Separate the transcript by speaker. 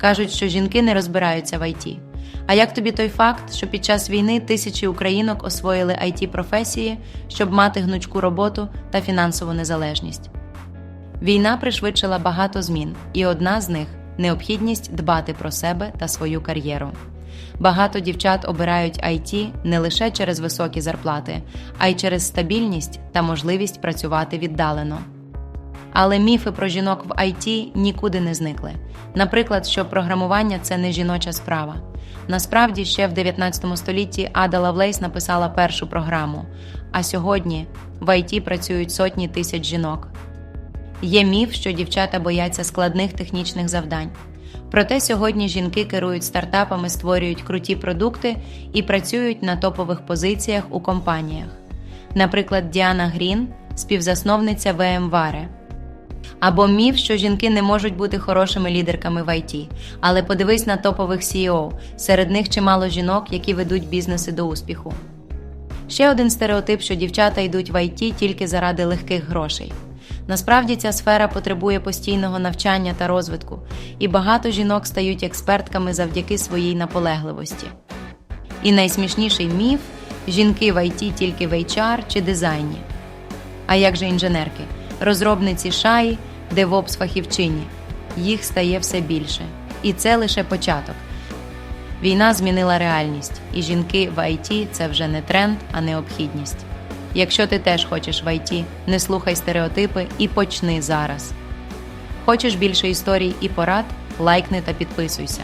Speaker 1: Кажуть, що жінки не розбираються в ІТ. А як тобі той факт, що під час війни тисячі українок освоїли it професії, щоб мати гнучку роботу та фінансову незалежність? Війна пришвидшила багато змін, і одна з них необхідність дбати про себе та свою кар'єру. Багато дівчат обирають IT не лише через високі зарплати, а й через стабільність та можливість працювати віддалено. Але міфи про жінок в IT нікуди не зникли. Наприклад, що програмування це не жіноча справа. Насправді, ще в 19 столітті Ада Лавлейс написала першу програму, а сьогодні в IT працюють сотні тисяч жінок. Є міф, що дівчата бояться складних технічних завдань. Проте сьогодні жінки керують стартапами, створюють круті продукти і працюють на топових позиціях у компаніях. Наприклад, Діана Грін, співзасновниця VMware. Або міф, що жінки не можуть бути хорошими лідерками в IT. Але подивись на топових CEO, серед них чимало жінок, які ведуть бізнеси до успіху. Ще один стереотип, що дівчата йдуть в IT тільки заради легких грошей. Насправді ця сфера потребує постійного навчання та розвитку, і багато жінок стають експертками завдяки своїй наполегливості. І найсмішніший міф жінки в IT тільки в HR чи дизайні. А як же інженерки, розробниці шаї, девопс фахівчині. Їх стає все більше. І це лише початок. Війна змінила реальність, і жінки в IT – це вже не тренд, а необхідність. Якщо ти теж хочеш в IT, не слухай стереотипи і почни зараз. Хочеш більше історій і порад? Лайкни та підписуйся.